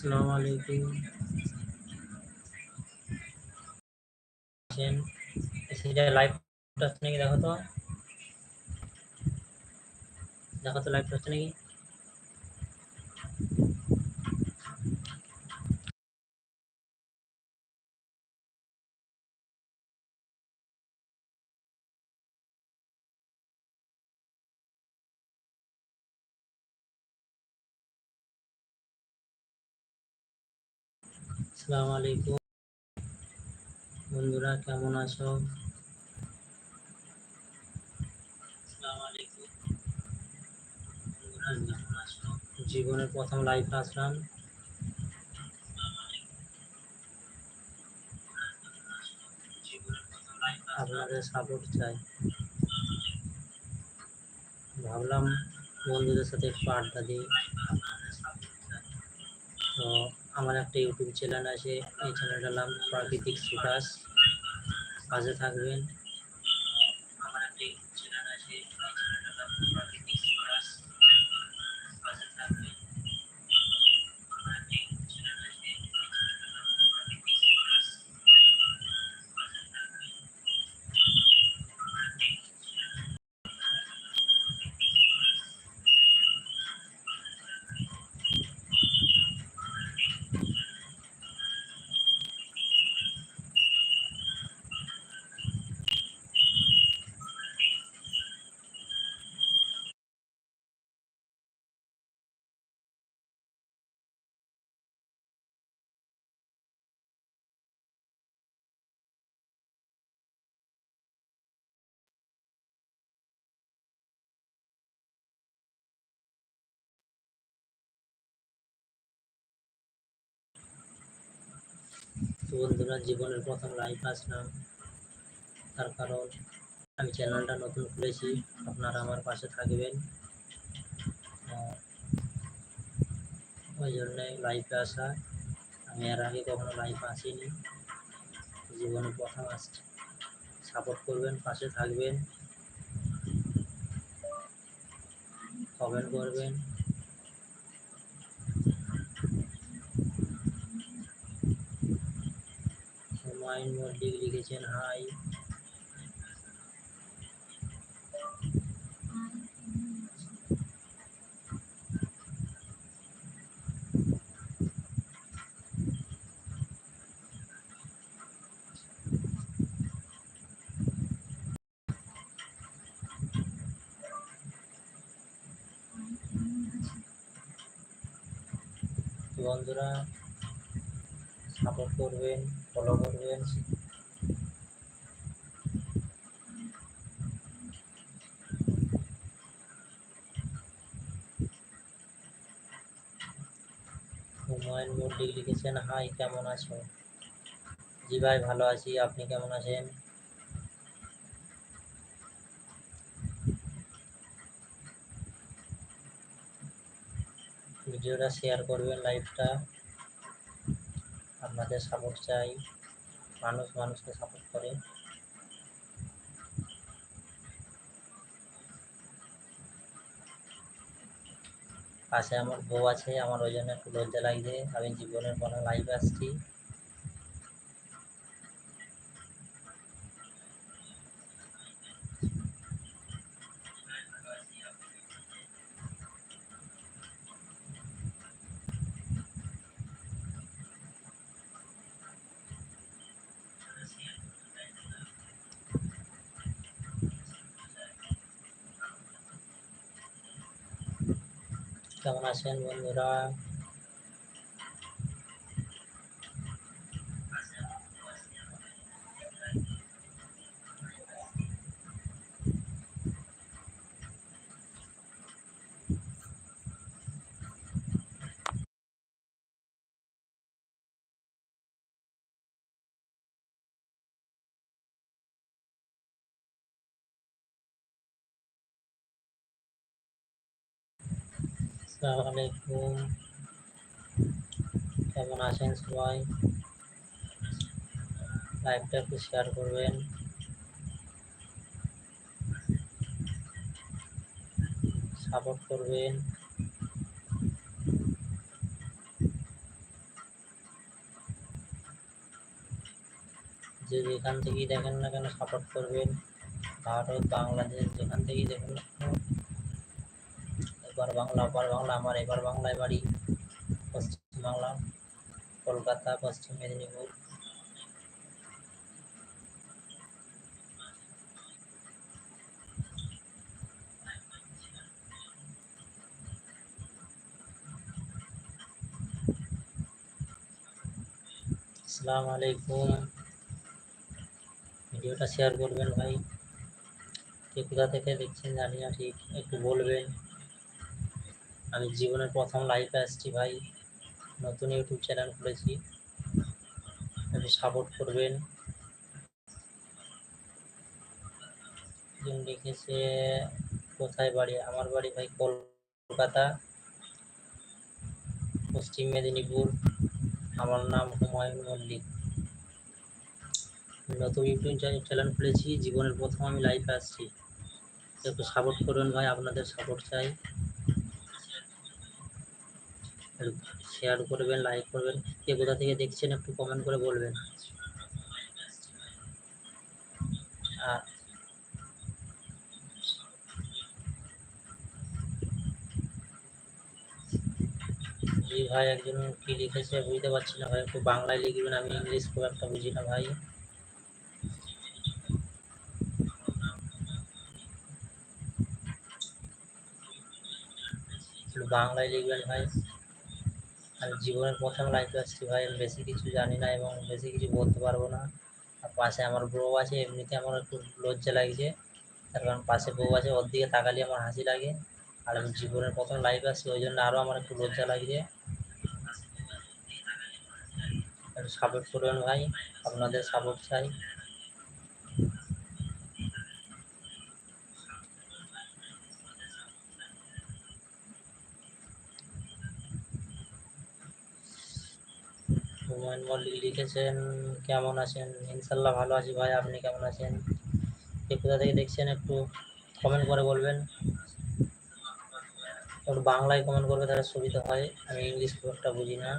আসসালামু আলাইকুম আছেন সেটা লাইভ হচ্ছে নাকি দেখো তো দেখো তো লাইভ হচ্ছে নাকি আসসালামু আলাইকুম। বন্ধুরা, কেমন আছো? জীবনের প্রথম লাইভ আসলাম। আপনাদের সাপোর্ট চাই। ভাবলাম বন্ধুদের সাথে একটু আড্ডা দিই। তো আমার একটা ইউটিউব চ্যানেল আছে। এই চ্যানেলটার নাম প্রাকৃতিক সুকাশ পাশে থাকবেন আমার একটা ইউটিউব চ্যানেল আছে এই চ্যানেলটার নাম প্রাকৃতিক সুকাশ পাশে থাকবেন আমার একটা ইউটিউব চ্যানেল আছে এই চ্যানেলটার নাম প্রাকৃতিক সুকাশ পাশে থাকবেন তো বন্ধুরা, জীবনের প্রথম লাইভ আসলাম। তার কারণ, আমি চ্যানেলটা নতুন খুলেছি, আপনারা আমার পাশে থাকবেন। ওই জন্যে লাইভে আসা। আমি এর আগে কখনো লাইভ আসিনি। জীবনে প্রথম আসছি। সাপোর্ট করবেন, পাশে থাকবেন। কমেন্ট করবেন। হুমায়ুন মল্লিক লিখেছেন হাই বন্ধুরা সাপোর্ট করবেন। ফলো করবেন হুমায়ুন মল্লিক লিখেছেন, হাই, কেমন আছো? জি ভাই, ভালো আছি। আপনি কেমন আছেন? ভিডিওটা শেয়ার করবেন লাইভটা আপনাদের সাপোর্ট চাই, মানুষ মানুষকে সাপোর্ট করে। পাশে আমার বউ আছে, আমার ওই জন্য একটু লজ্জা লাগছে। আমি জীবনের কোনো লাইভ আসছি। কেমন আছেন বন্ধুরা? আসসালামু আলাইকুম কেমন আছেন সবাই? লাইভটা একটু শেয়ার করবেন। সাপোর্ট করবেন। যদি এখান থেকেই দেখেন না কেন সাপোর্ট করবেন। ভারত, বাংলাদেশ, যেখান থেকেই দেখেন না এবার বাংলা ওপার বাংলা আমার এবার বাংলায় বাড়ি। পশ্চিম বাংলা, কলকাতা, পশ্চিম মেদিনীপুর। আসসালামু আলাইকুম। ভিডিওটা শেয়ার করবেন ভাই। কে কোথা থেকে দেখছেন জানি না, ঠিক একটু বলবেন। আমি জীবনের প্রথম লাইভে আসছি ভাই। নতুন ইউটিউব চ্যানেল খুলেছি। একটু সাপোর্ট করবেন। লিখেছে, কোথায় বাড়ি? আমার বাড়ি ভাই কলকাতা, পশ্চিম মেদিনীপুর। আমার নাম হুমায়ুন মল্লিক। নতুন ইউটিউব চ্যানেল খুলেছি। জীবনের প্রথম আমি লাইভে আসছি। একটু সাপোর্ট করবেন ভাই, আপনাদের সাপোর্ট চাই। শেয়ার করবেন লাইক করবেন, কে কোথা থেকে দেখছেন একটু কমেন্ট করে বলবেন। আর ভাই, একজন কি লিখেছে বুঝতে পারছি না ভাই, একটু বাংলায় লিখবেন, আমি ইংলিশ খুব একটা বুঝি না ভাই। বাংলায় লিখবেন ভাই। আমি জীবনের প্রথম লাইফে আসছি ভাই, আমি বেশি কিছু জানি না এবং বেশি কিছু বলতে পারব না। আর পাশে আমার বউ আছে, এমনিতে আমার একটু লজ্জা লাগছে। তার কারণ পাশে বউ আছে, ওর দিকে তাকালে আমার হাসি লাগে। আর আমি জীবনের প্রথম লাইফে আসছি, ওই জন্য আরও আমার একটু লজ্জা লাগছে। সাপোর্ট করবেন ভাই, আপনাদের সাপোর্ট চাই। হুমায়ুন মল্লিক লিখেছেন, কেমন আছেন? ইনশাল্লাহ ভালো আছি ভাই, আপনি কেমন আছেন? কে কোথা থেকে দেখছেন একটু কমেন্ট করে বলবেন। একটু বাংলায় কমেন্ট করবে, তাহলে সুবিধা হয়। আমি ইংলিশ খুব একটা বুঝি না।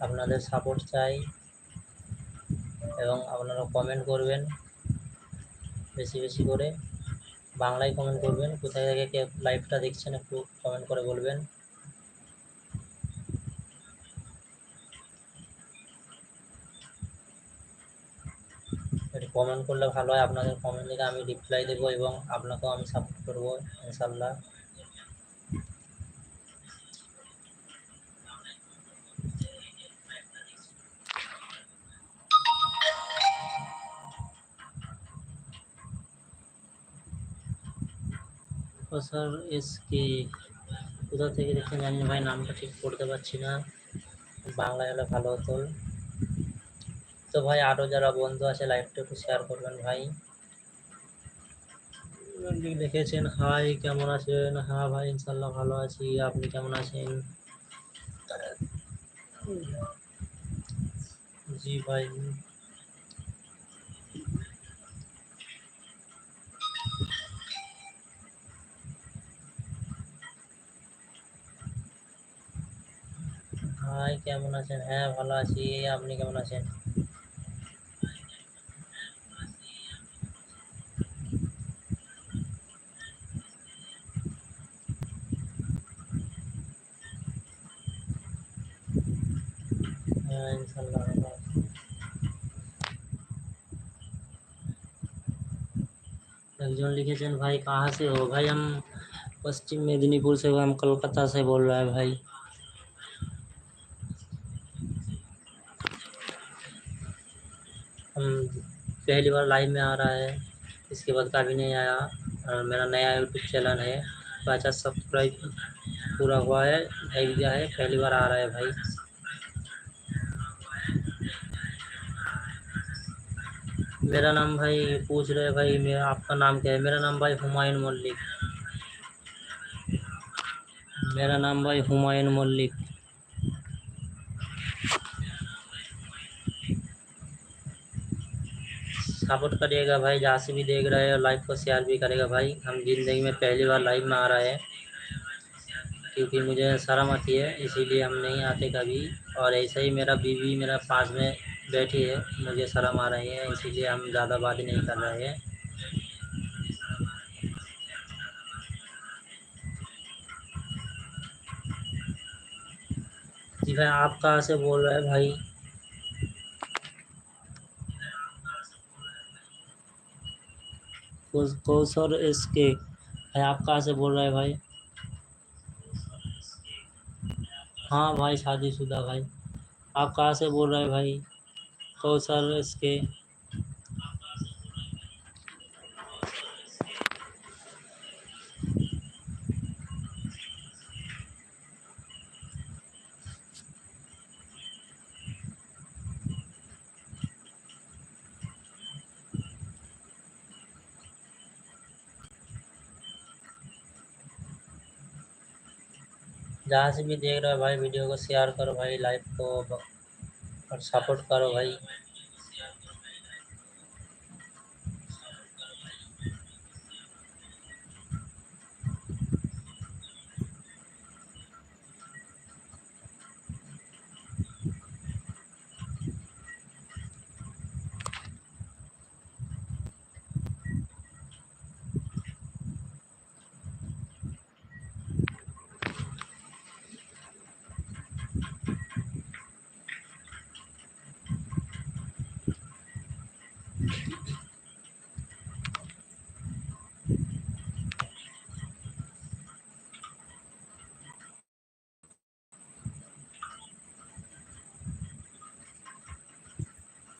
আপনাদের সাপোর্ট চাই এবং আপনারা কমেন্ট করবেন। বেশি বেশি করে বাংলায় কমেন্ট করবেন। কোথায় থেকে কে লাইভটা দেখছেন একটু কমেন্ট করে বলবেন। একটু কমেন্ট করলে ভালো হয়। আপনাদের কমেন্ট দেখে আমি রিপ্লাই দেবো এবং আপনাকেও আমি সাপোর্ট করব, ইনশাল্লাহ। Sir S K. কোথা থেকে দেখছেন জানি ভাই, নামটা ঠিক পড়তে পারছি না। বাংলায় হলে ভালো হতো। তো ভাই আরও যারা বন্ধু আছে লাইভটা একটু শেয়ার করবেন ভাই। লিখেছেন হাই কেমন আছেন? হ্যাঁ ভাই ইনশাল্লাহ ভালো আছি। আপনি কেমন আছেন? জি ভাই। ভাই, কেমন আছেন? হ্যাঁ, ভালো আছি। আপনি কেমন আছেন? একজন लिखेছেন ভাই कहाँ से हो भाई हम पश्चिम मेदिनीपुर से हम कलकत्ता से बोल रहे हैं भाई पहली बार लाइव में आ रहा है। इसके बाद कभी नहीं आया। और मेरा नया यूट्यूब चैनल है। पचास सब्सक्राइब पूरा हुआ है। भेज दिया है। पहली बार आ रहा है भाई। मेरा नाम भाई पूछ रहे भाई। मेरा आपका नाम क्या है? मेरा नाम भाई हुमायूं मल्लिक। मेरा नाम भाई हुमायूं मल्लिक। सपोर्ट करिएगा भाई जहाँ से भी देख रहे हो लाइव को शेयर भी करेगा भाई। हम ज़िंदगी में पहली बार लाइव में आ रहे हैं, क्योंकि मुझे शर्म आती है, इसीलिए हम नहीं आते कभी। और ऐसे ही मेरा बीवी मेरा पास में बैठी है, मुझे शर्म आ रही है, इसीलिए हम ज़्यादा बात नहीं कर रहे हैं। जी भाई, आप कहाँ से बोल रहे हैं भाई? कौशर एस के भाई आप कहाँ से बोल रहे हैं भाई? हाँ भाई, शादीशुदा भाई। आप कहाँ से बोल रहे हैं भाई? कौशर एस के जहाँ से भी देख रहे हो भाई, वीडियो को शेयर करो भाई लाइक को और सपोर्ट करो भाई।